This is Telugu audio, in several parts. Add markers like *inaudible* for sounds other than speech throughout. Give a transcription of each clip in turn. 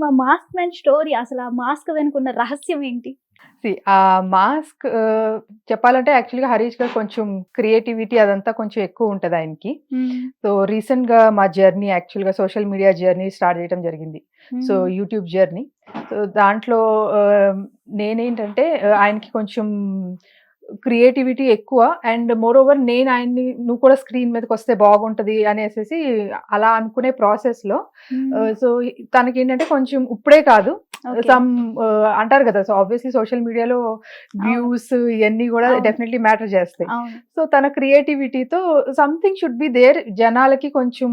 మా మాస్క్ మ్యాన్ స్టోరీ అసలు ఆ మాస్క్ వెనుకున్న రహస్యం ఏంటి? ఆ మాస్క్ చెప్పాలంటే యాక్చువల్గా హరీష్ గారు కొంచెం క్రియేటివిటీ అదంతా కొంచెం ఎక్కువ ఉంటుంది ఆయనకి. సో రీసెంట్గా మా జర్నీ యాక్చువల్గా సోషల్ మీడియా జర్నీ స్టార్ట్ చేయడం జరిగింది. So YouTube journey. సో దాంట్లో నేనేంటంటే ఆయనకి కొంచెం క్రియేటివిటీ ఎక్కువ. అండ్ మోర్ ఓవర్ నేను ఆయన్ని నువ్వు కూడా స్క్రీన్ మీదకి వస్తే బాగుంటది అనేసి అలా అనుకునే ప్రాసెస్లో సో తనకి ఏంటంటే కొంచెం ఇప్పుడే కాదు. సమ్ అంటారు కదా సో ఆబ్వియస్లీ సోషల్ మీడియాలో వ్యూస్ ఇవన్నీ కూడా. డెఫినెట్లీ మ్యాటర్ చేస్తాయి. సో తన క్రియేటివిటీతో సంథింగ్ షుడ్ బి దేర్ జనాలకి కొంచెం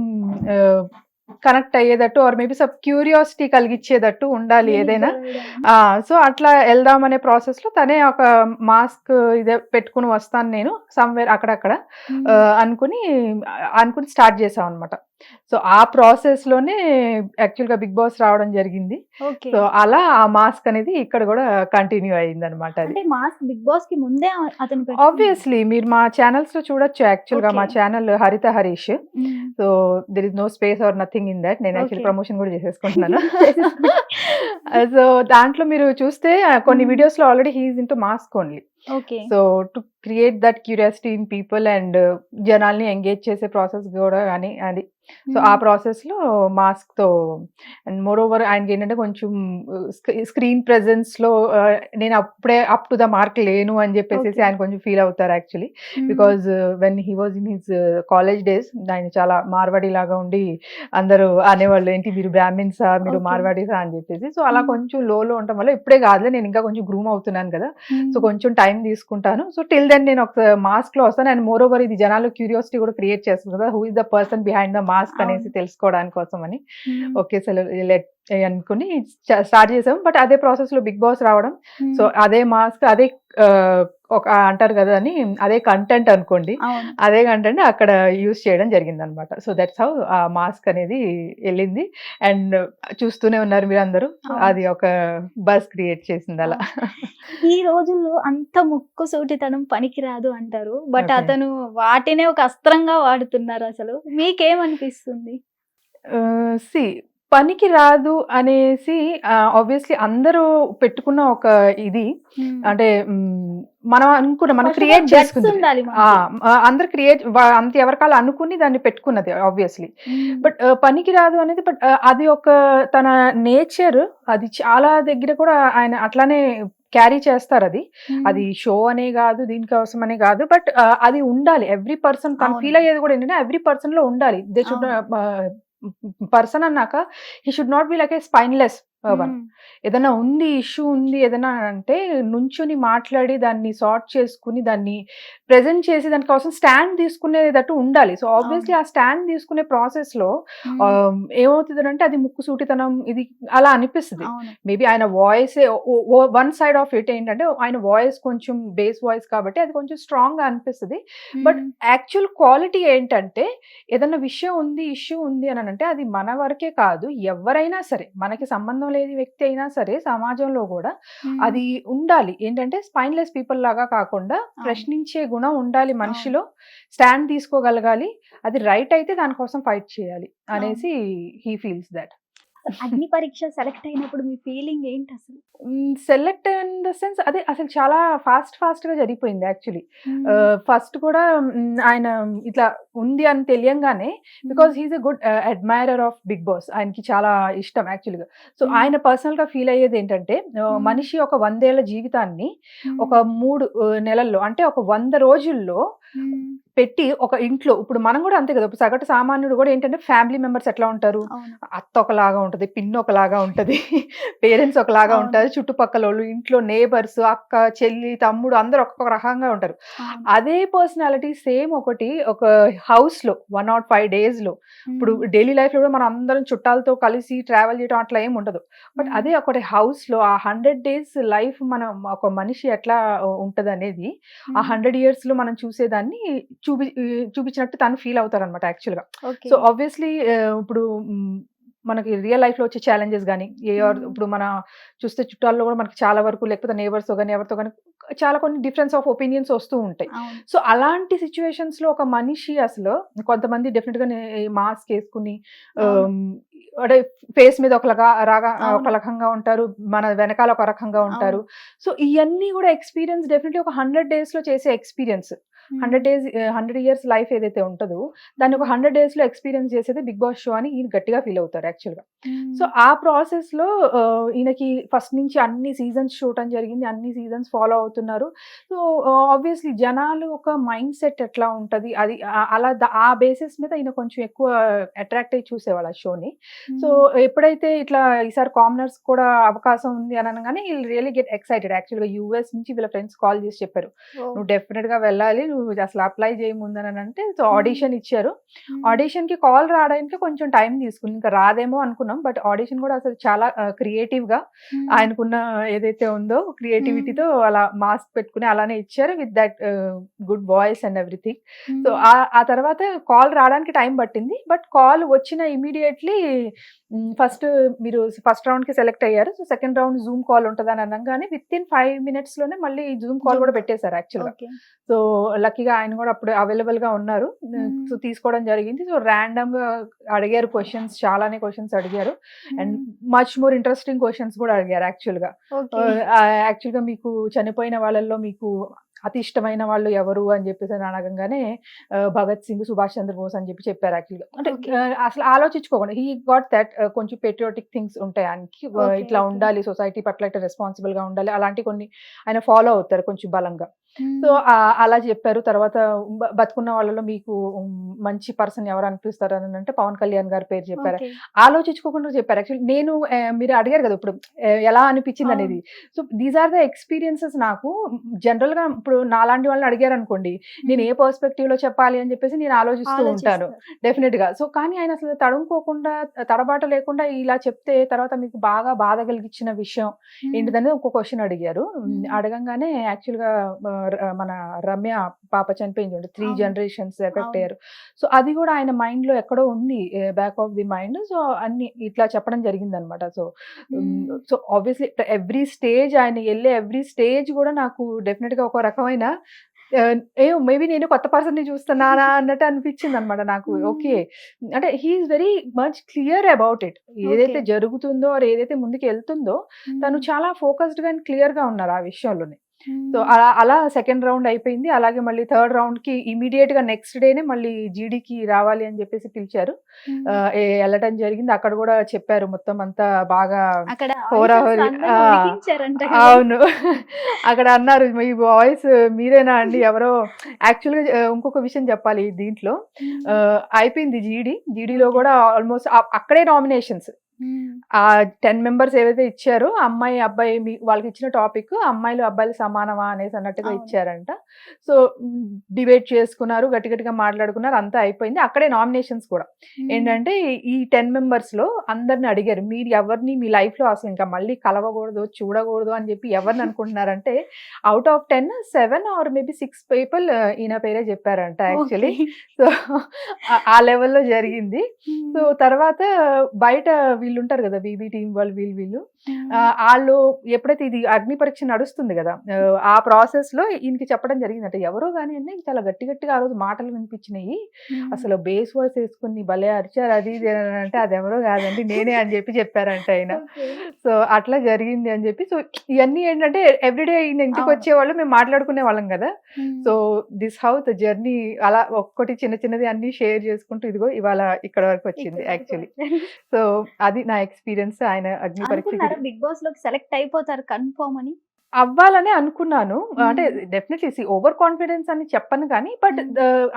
కనెక్ట్ అయ్యేటట్టు ఆర్ మేబీ సబ్ క్యూరియాసిటీ కలిగించేటట్టు ఉండాలి ఏదైనా. సో అట్లా వెళ్దాం అనే ప్రాసెస్లో తనే ఒక మాస్క్ ఇదే పెట్టుకుని వస్తాను నేను సమ్వేర్ అక్కడక్కడ అనుకుని అనుకుని స్టార్ట్ చేసాం అనమాట సో ఆ ప్రాసెస్లోనే యాక్చువల్గా బిగ్ బాస్ రావడం జరిగింది. సో అలా ఆ మాస్క్ అనేది ఇక్కడ కూడా కంటిన్యూ అయింది అనమాట మాస్క్ బిగ్ బాస్కి ముందే. ఆబ్వియస్లీ మీరు మా ఛానల్స్లో చూడొచ్చు యాక్చువల్గా మా. Channel Haritha Harish. So there is no space or nothing in that నేను యాక్చువల్. ప్రమోషన్ కూడా చేసేసుకుంటున్నాను *laughs* సో *laughs* దాంట్లో మీరు చూస్తే కొన్ని Hmm. వీడియోస్లో already he's into mask only so to create that curiosity in people and జనాల్ని ఎంగేజ్ చేసే ప్రాసెస్ కూడా కానీ అది. సో ఆ ప్రాసెస్లో మాస్క్తో అండ్ మోర్ ఓవర్ ఆయనకి ఏంటంటే కొంచెం స్క్రీన్ ప్రెజెన్స్లో ఆ, నేను అప్పుడే అప్ టు ద మార్క్ లేను అని చెప్పేసి. ఆయన కొంచెం ఫీల్ అవుతారు actually. Because when he was in his college days ఆయన చాలా మార్వాడి లాగా ఉండి అందరూ అనేవాళ్ళు ఏంటి మీరు బ్రాహ్మిన్సా? మీరు. మార్వాడీసా? అని చెప్పేసి. సో అలా. కొంచెం లోలో ఉండటం వల్ల ఇప్పుడే కాదులే నేను ఇంకా కొంచెం గ్రూమ్ అవుతున్నాను కదా. సో కొంచెం టైం తీసుకుంటాను. సో టిల్ దెన్ నేను ఒక మాస్క్లో వస్తాను. అండ్ మోర్ ఓవర్ ఇది జనాలు క్యూరియాసిటీ కూడా క్రియేట్ చేస్తుంది కదా. Who is the person behind the mask అనేసి. తెలుసుకోవడానికి కోసం అని ఓకే సరే లెట్ అనుకుని స్టార్ట్ చేసాం బట్ అదే ప్రాసెస్లో బిగ్ బాస్ రావడం. సో అదే మాస్క్ అదే ఆ, ఒక అంటారు కదా అని అదే కంటెంట్ అనుకోండి అదే కంటెంట్ అక్కడ యూస్ చేయడం జరిగింది అనమాట సో దట్స్ హౌ ఆ మాస్క్ అనేది వెళ్ళింది. అండ్ చూస్తూనే ఉన్నారు మీరు అందరూ. అది ఒక బస్ క్రియేట్ చేసింది అలా. ఈ రోజుల్లో అంత ముక్కు సూటితనం పనికిరాదు అంటారు. బట్. అతను వాటినే ఒక అస్త్రంగా వాడుతున్నారు అసలు. మీకేమనిపిస్తుంది? సి పనికి రాదు అనేసి ఆబ్వియస్లీ అందరూ పెట్టుకున్న ఒక ఇది. అంటే మనం అనుకున్న మనం క్రియేట్ చేసుకుంది. అందరు క్రియేట్ అంత ఎవరికాలు అనుకుని దాన్ని పెట్టుకున్నది ఆబ్వియస్లీ బట్ పనికి రాదు అనేది బట్ అది ఒక తన నేచర్ అది చాలా దగ్గర కూడా ఆయన అట్లానే క్యారీ చేస్తారు అది. అది షో అనే కాదు దీనికోసం అనే కాదు బట్ అది ఉండాలి. ఎవ్రీ పర్సన్ తను. ఫీల్ అయ్యేది కూడా ఏంటంటే ఎవ్రీ పర్సన్లో ఉండాలి. దే షుడ్ పర్సన్ అన్నాక he should not be like a spineless one ఏదైనా ఉంది ఇష్యూ ఉంది ఏదైనా అంటే నుంచుని మాట్లాడి దాన్ని సార్ట్ చేసుకుని దాన్ని ప్రెజెంట్ చేసి దానికోసం స్టాండ్ తీసుకునేటట్టు ఉండాలి. సో ఆబ్వియస్లీ ఆ స్టాండ్ తీసుకునే ప్రాసెస్లో ఏమవుతుంది అంటే అది ముక్కు సూటితనం ఇది అలా అనిపిస్తుంది. మేబీ ఆయన voice one side of it ఏంటంటే ఆయన వాయిస్ కొంచెం బేస్ వాయిస్ కాబట్టి అది కొంచెం స్ట్రాంగ్గా అనిపిస్తుంది. బట్ యాక్చువల్ క్వాలిటీ ఏంటంటే ఏదైనా విషయం ఉంది ఇష్యూ ఉంది అని అంటే అది మన వరకే కాదు ఎవరైనా సరే మనకి సంబంధం లేని వ్యక్తి అయినా సరే సమాజంలో కూడా అది ఉండాలి. ఏంటంటే స్పైన్లెస్ పీపుల్ లాగా కాకుండా ప్రశ్నించే గుణం ఉండాలి మనిషిలో. స్టాండ్ తీసుకోగలగాలి. అది రైట్ అయితే దానికోసం ఫైట్ చేయాలి అనేసి హీ ఫీల్స్ దట్. అగ్ని పరీక్ష సెలెక్ట్ అయినప్పుడు మీ ఫీలింగ్ ఏంటి అసలు? సెలెక్ట్ ఇన్ ద సెన్స్ అదే అసలు చాలా ఫాస్ట్ ఫాస్ట్గా జరిగిపోయింది యాక్చువల్లీ. ఫస్ట్ కూడా ఆయన ఇట్లా ఉంది అని తెలియంగానే because he's a good admirer of Bigg Boss ఆయనకి చాలా ఇష్టం యాక్చువల్గా. సో. ఆయన పర్సనల్గా ఫీల్ అయ్యేది ఏంటంటే. మనిషి ఒక వందేళ్ళ జీవితాన్ని ఒక మూడు నెలల్లో అంటే ఒక వంద రోజుల్లో పెట్టి ఒక ఇంట్లో ఇప్పుడు మనం కూడా అంతే కదా ఇప్పుడు సగటు సామాన్యుడు కూడా ఏంటంటే ఫ్యామిలీ మెంబర్స్ ఎట్లా ఉంటారు అత్త ఒకలాగా ఉంటది పిన్ ఒకలాగా ఉంటది *laughs* పేరెంట్స్ ఒకలాగా. ఉంటారు చుట్టుపక్కల వాళ్ళు ఇంట్లో నేబర్స్ అక్క చెల్లి తమ్ముడు అందరు ఒక్కొక్క రకంగా ఉంటారు. అదే పర్సనాలిటీ సేమ్ ఒకటి ఒక హౌస్లో వన్ నాట్ ఫైవ్ డేస్లో ఇప్పుడు. డైలీ లైఫ్లో కూడా మనం అందరం చుట్టాలతో కలిసి ట్రావెల్ చేయడం అట్లా ఏం ఉండదు బట్. అదే ఒకటి హౌస్లో ఆ హండ్రెడ్ డేస్ లైఫ్ మనం ఒక మనిషి ఎట్లా ఉంటది అనేది ఆ. హండ్రెడ్ ఇయర్స్లో మనం చూసేదాన్ని చూపి చూపించినట్టు తను ఫీల్ అవుతారు అనమాట యాక్చువల్గా ఓకే. సో ఆబ్వియస్లీ ఇప్పుడు మనకి రియల్ లైఫ్లో వచ్చే ఛాలెంజెస్ కానీ ఏ. ఇప్పుడు మన చూస్తే చుట్టాల్లో కూడా మనకి చాలా వరకు లేకపోతే నేబర్స్ కానీ ఎవరితో కానీ చాలా కొన్ని డిఫరెన్స్ ఆఫ్ ఒపీనియన్స్ వస్తూ ఉంటాయి. సో అలాంటి సిచ్యువేషన్స్లో ఒక మనిషి అసలు కొంతమంది డెఫినెట్గా మాస్క్ వేసుకుని అంటే ఫేస్ మీద ఒక రగా. ఒక రకంగా ఉంటారు మన వెనకాల ఒక రకంగా ఉంటారు. సో ఇవన్నీ కూడా ఎక్స్పీరియన్స్ డెఫినెట్లీ ఒక హండ్రెడ్ డేస్లో చేసే experience hundred days hundred years life ఏదైతే ఉంటుందో దాన్ని ఒక హండ్రెడ్ డేస్లో ఎక్స్పీరియన్స్ చేసేది బిగ్ బాస్ షో అని ఈయన గట్టిగా ఫీల్ అవుతారు యాక్చువల్గా సో ఆ ప్రాసెస్లో ఈయనకి ఫస్ట్ నుంచి అన్ని సీజన్స్ చూడటం జరిగింది అన్ని సీజన్స్ ఫాలో అవుతున్నారు. సో ఆబ్వియస్లీ జనాలు ఒక మైండ్ సెట్ ఎట్లా ఉంటది అది అలా ఆ బేసిస్ మీద ఈయన కొంచెం ఎక్కువ అట్రాక్ట్ అయ్యి చూసేవాళ్ళు ఆ షోని. సో ఎప్పుడైతే ఇట్లా ఈసారి కామనర్స్ కూడా అవకాశం ఉంది అని అనగానే వీళ్ళు రియలీ గెట్ ఎక్సైటెడ్. యాక్చువల్గా యూఎస్ నుంచి వీళ్ళ ఫ్రెండ్స్ కాల్ చేసి చెప్పారు. నువ్వు డెఫినెట్గా వెళ్ళాలి అసలు అప్లై చేయముందని అంటే సో ఆడిషన్ ఇచ్చారు. ఆడిషన్కి కాల్ రావడానికి కొంచెం టైం తీసుకుంది ఇంకా రాదేమో అనుకున్నాం బట్ ఆడిషన్ కూడా అసలు చాలా క్రియేటివ్గా ఆయనకున్న ఏదైతే ఉందో క్రియేటివిటీతో అలా మాస్క్ పెట్టుకుని అలానే ఇచ్చారు with that good voice and everything so ఆ- తర్వాత కాల్ రావడానికి టైం పట్టింది బట్ కాల్ వచ్చిన ఇమీడియట్లీ ఫస్ట్ మీరు ఫస్ట్ రౌండ్కి సెలెక్ట్ అయ్యారు. So second round zoom call ఉంటుందని అనగానే విత్ ఇన్ ఫైవ్ మినిట్స్లోనే మళ్ళీ జూమ్ కాల్ కూడా. పెట్టేశారు యాక్చువల్గా. ఓకే సో లక్కీగా ఆయన కూడా అప్పుడు అవైలబుల్గా ఉన్నారు. సో తీసుకోవడం జరిగింది. సో ర్యాండమ్గా అడిగారు క్వశ్చన్స్ చాలానే క్వశ్చన్స్ అడిగారు. And much more interesting questions కూడా అడిగారు యాక్చువల్గా ఓకే యాక్చువల్గా మీకు చనిపోయిన వాళ్ళల్లో మీకు అతి ఇష్టమైన వాళ్ళు ఎవరు అని చెప్పేసి అని అడగంగానే భగత్ సింగ్ సుభాష్ చంద్రబోస్ అని చెప్పి చెప్పారు యాక్చువల్గా అంటే అసలు ఆలోచించుకోకుండా హీ గాట్ దట్ కొంచెం పెట్రియాటిక్ థింగ్స్ ఉంటాయి ఆయనకి. ఇట్లా. ఉండాలి సొసైటీ పట్ల ఇట్లా రెస్పాన్సిబుల్గా ఉండాలి. అలాంటి కొన్ని ఆయన ఫాలో అవుతారు కొంచెం బలంగా. సో అలా చెప్పారు. తర్వాత బతుకున్న వాళ్ళలో మీకు మంచి పర్సన్ ఎవరు అనిపిస్తారు అని అంటే పవన్ కళ్యాణ్ గారి పేరు చెప్పారు? ఆలోచించుకోకుండా చెప్పారు. యాక్చువల్లీ నేను మీరు అడిగారు కదా ఇప్పుడు ఎలా అనిపించింది. అనేది. So these are the experiences నాకు జనరల్గా ఇప్పుడు నాలాంటి వాళ్ళని అడిగారు అనుకోండి నేను ఏ పర్స్పెక్టివ్లో చెప్పాలి అని చెప్పేసి నేను ఆలోచిస్తూ ఉంటాను. డెఫినెట్గా. సో కానీ ఆయన అసలు తడుముకోకుండా తడబాట లేకుండా ఇలా చెప్తే తర్వాత మీకు బాగా బాధ కలిగించిన విషయం ఏంటిదని ఒక క్వశ్చన్ అడిగారు. అడగంగానే యాక్చువల్గా మన రమ్య పాప చనిపోయింది త్రీ. Generations effect. అయ్యారు సో అది కూడా ఆయన మైండ్లో ఎక్కడో ఉంది back of the mind so అన్ని ఇట్లా చెప్పడం జరిగింది అనమాట so so obviously every stage ఆయన వెళ్ళే ఎవ్రీ స్టేజ్ కూడా నాకు డెఫినెట్గా ఒక రకమైన ఏ మేబీ నేను కొత్త పర్సన్ని చూస్తున్నానా *laughs* అన్నట్టు అనిపించింది అనమాట నాకు. ఓకే. అంటే he is very much clear about it ఏదైతే. జరుగుతుందో ఏదైతే ముందుకు వెళ్తుందో తను చాలా ఫోకస్డ్గా అండ్ క్లియర్గా ఉన్నారు ఆ విషయంలోనే. సో అలా అలా సెకండ్ రౌండ్ అయిపోయింది. అలాగే మళ్ళీ థర్డ్ రౌండ్కి ఇమీడియట్గా నెక్స్ట్ డేనే మళ్ళీ జీడీకి రావాలి అని చెప్పేసి పిలిచారు. వెళ్ళటం జరిగింది. అక్కడ కూడా చెప్పారు. మొత్తం అంతా బాగా హోరాహోరీ. అవును. *laughs* అక్కడ అన్నారు మీ వాయిస్ మీరేనా అండి? ఎవరో యాక్చువల్గా ఇంకొక విషయం చెప్పాలి దీంట్లో. అయిపోయింది జీడీ జీడీలో కూడా ఆల్మోస్ట్ అక్కడే నామినేషన్స్. ఆ టెన్ మెంబర్స్ ఏవైతే ఇచ్చారో అమ్మాయి అబ్బాయి మీ- వాళ్ళకి ఇచ్చిన టాపిక్ అమ్మాయిలు అబ్బాయిలు సమానమా అనేసి అన్నట్టుగా. ఇచ్చారంట. సో డిబేట్ చేసుకున్నారు గట్టి గట్టిగా మాట్లాడుకున్నారు అంతా అయిపోయింది. అక్కడే నామినేషన్స్ కూడా. ఏంటంటే ఈ టెన్ మెంబర్స్లో అందరిని అడిగారు మీరు ఎవరిని మీ లైఫ్లో అసలు ఇంకా మళ్ళీ కలవకూడదు చూడకూడదు అని చెప్పి ఎవరిని అనుకుంటున్నారంటే out of ten seven or maybe six people ఈయన పేరే చెప్పారంట యాక్చువల్లీ. సో ఆ లెవెల్లో జరిగింది. సో తర్వాత బయట వీళ్ళు ఉంటారు కదా బీబీ టీం వాళ్ళు వీళ్ళు వీళ్ళు. వాళ్ళు ఎప్పుడైతే ఇది అగ్ని పరీక్ష నడుస్తుంది కదా ఆ, ప్రాసెస్లో ఈయనకి చెప్పడం జరిగిందంట ఎవరో కానీ అంటే చాలా గట్టి గట్టిగా ఆ రోజు మాటలు వినిపించినాయి. అసలు బేస్ వాయిస్ వేసుకుని భలే అరిచారు అది ఇది అంటే అది ఎవరో కాదండి నేనే అని చెప్పి చెప్పారంట ఆయన. సో అట్లా జరిగింది అని చెప్పి సో ఇవన్నీ ఏంటంటే ఎవ్రీడే ఈయన ఇంటికి. వచ్చేవాళ్ళు మేము మాట్లాడుకునే వాళ్ళం కదా. So this how the journey అలా ఒక్కటి చిన్న చిన్నది అన్ని షేర్ చేసుకుంటూ ఇదిగో ఇవాళ ఇక్కడ వరకు వచ్చింది యాక్చువల్లీ సో అది నా ఎక్స్పీరియన్స్ ఆయన అగ్ని పరీక్ష అనుకున్నారా బిగ్ బాస్లోకి సెలెక్ట్ అయిపోతారు కన్ఫర్మ్ అని అవ్వాలనే అనుకున్నాను అంటే. డెఫినెట్లీ ఓవర్ కాన్ఫిడెన్స్ అని చెప్పను కానీ బట్.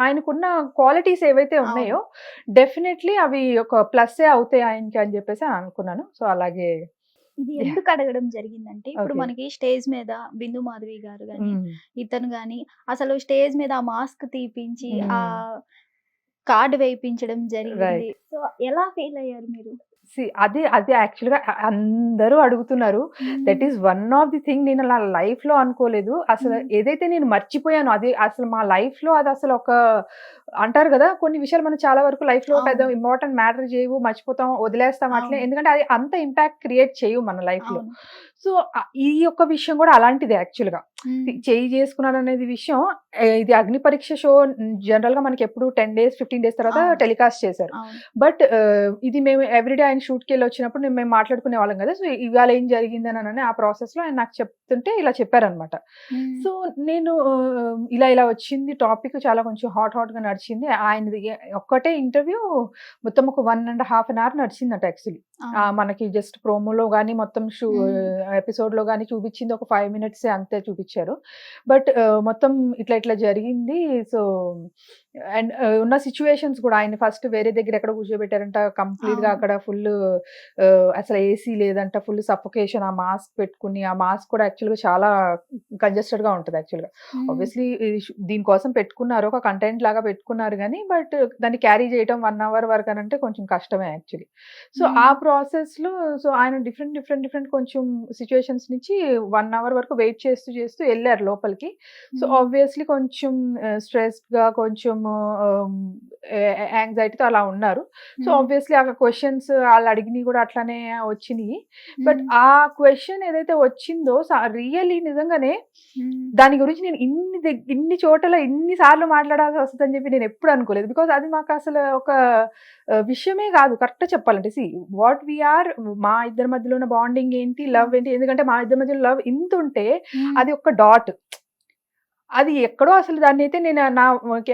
ఆయనకున్న క్వాలిటీస్ ఏవైతే ఉన్నాయో డెఫినెట్లీ అవి ఒక ప్లస్ అవుతాయి ఆయనకి అని చెప్పేసి అనుకున్నాను సో అలాగే ఇది ఎందుకు అడగడం జరిగిందంటే ఇప్పుడు. మనకి స్టేజ్ మీద బిందు మాధవి గారు గాని. ఇతను గాని అసలు స్టేజ్ మీద ఆ మాస్క్ తీపించి. ఆ కార్డ్ వేయించడం జరిగింది. సో ఎలా ఫీల్ అయ్యారు మీరు అది అది యాక్చువల్గా అందరూ అడుగుతున్నారు that is one of the thing నేను నా లైఫ్లో అనుకోలేదు అసలు Mm. ఏదైతే నేను మర్చిపోయాను అది అసలు మా లైఫ్లో అది అసలు ఒక అంటారు కదా కొన్ని విషయాలు మనం చాలా వరకు లైఫ్లో పెద్ద. ఇంపార్టెంట్ మ్యాటర్ చేయవు మర్చిపోతాం వదిలేస్తాం అట్లే. ఎందుకంటే అది అంత ఇంపాక్ట్ క్రియేట్ చేయవు మన లైఫ్లో అవును. సో ఈ యొక్క విషయం కూడా అలాంటిదే యాక్చువల్గా. మ్మ్. చేయి చేసుకున్నారు అనేది విషయం ఇది అగ్ని పరీక్ష షో జనరల్గా మనకి ఎప్పుడు టెన్ డేస్ ఫిఫ్టీన్ డేస్ తర్వాత. టెలికాస్ట్ చేశారు. బట్ ఇది మేము ఎవ్రీడే ఆయన షూట్కి వెళ్ళి వచ్చినప్పుడు నేను మేము మాట్లాడుకునే వాళ్ళం కదా సో ఇవాళ ఏం జరిగింది అని ఆ ప్రాసెస్లో ఆయన నాకు చెప్తుంటే ఇలా చెప్పారనమాట సో నేను ఇలా ఇలా వచ్చింది టాపిక్ చాలా కొంచెం హాట్ హాట్గా నడిచింది. ఆయనది ఒక్కటే ఇంటర్వ్యూ మొత్తం ఒక one and half an hour నడిచిందట actually మనకి జస్ట్ ప్రోమోలో కానీ మొత్తం షూ ఎపిసోడ్లో కానీ చూపించింది ఒక ఫైవ్ మినిట్స్ అంతే చూపించారు. బట్ మొత్తం ఇట్లా ఇట్లా జరిగింది. సో అండ్ ఉన్న సిచ్యువేషన్స్ కూడా ఆయన ఫస్ట్ వేరే దగ్గర ఎక్కడ కూర్చోబెట్టారంట కంప్లీట్గా అవును. అక్కడ ఫుల్ అసలు ఏసీ లేదంట ఫుల్ సఫోకేషన్ ఆ మాస్క్ పెట్టుకుని ఆ మాస్క్ కూడా యాక్చువల్గా చాలా కంజెస్టెడ్గా ఉంటుంది యాక్చువల్గా ఆబ్వియస్లీ దీనికోసం పెట్టుకున్నారు ఒక కంటెంట్ లాగా పెట్టుకున్నారు కానీ బట్ దాన్ని క్యారీ చేయడం వన్ అవర్ వరకు అని అంటే కొంచెం కష్టమే యాక్చువల్లీ. సో. ఆ ప్రాసెస్లో సో ఆయన డిఫరెంట్ డిఫరెంట్ డిఫరెంట్ కొంచెం సిచ్యువేషన్స్ నుంచి వన్ అవర్ వరకు వెయిట్ చేస్తూ చేస్తూ వెళ్ళారు లోపలికి. సో ఆబ్వియస్లీ కొంచెం స్ట్రెస్డ్గా కొంచెం యాంగ్జైటీతో అలా ఉన్నారు. సో ఆబ్వియస్లీ ఆ క్వశ్చన్స్ వాళ్ళు అడిగినవి కూడా అట్లానే వచ్చినాయి. బట్ ఆ క్వశ్చన్ ఏదైతే వచ్చిందో రియల్లీ నిజంగానే దాని గురించి నేను ఇన్ని ఇన్ని చోట్ల ఇన్ని సార్లు మాట్లాడాల్సి వస్తుందని చెప్పి నేను ఎప్పుడు అనుకోలేదు. బికాజ్ అది మాకు అసలు ఒక విషయమే కాదు. కరెక్ట్ చెప్పాలంటే సి వాట్ వీఆర్ మా ఇద్దరి మధ్యలో ఉన్న బాండింగ్ ఏంటి లవ్ ఏంటి ఎందుకంటే మా ఇద్దరి మధ్యలో లవ్ ఇంత ఉంటే అది ఒక డాట్. అది ఎక్కడో అసలు దాన్ని అయితే నేను నా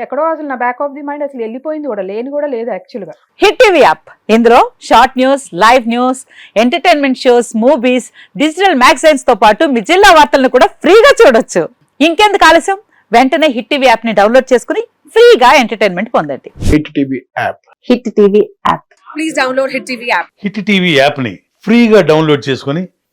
ఎక్కడో అసలు నా బ్యాక్ ఆఫ్ ది మైండ్ అసలు వెళ్ళిపోయింది కూడా లేని కూడా లేదు యాక్చువల్గా హిట్ టీవీ యాప్. ఇందులో short news live news entertainment shows movies digital మ్యాగజైన్స్తో పాటు మీ జిల్లా వార్తలను కూడా ఫ్రీగా చూడొచ్చు. ఇంకెందుకు ఆలస్యం? వెంటనే హిట్ టీవీ యాప్ని డౌన్లోడ్ చేసుకుని ఫ్రీగా ఎంటర్టైన్మెంట్ పొందండి. Hit TV app. Hit TV app. Please download Hit TV app. Hit TV యాప్ని ఫ్రీగా డౌన్లోడ్ చేసుకొని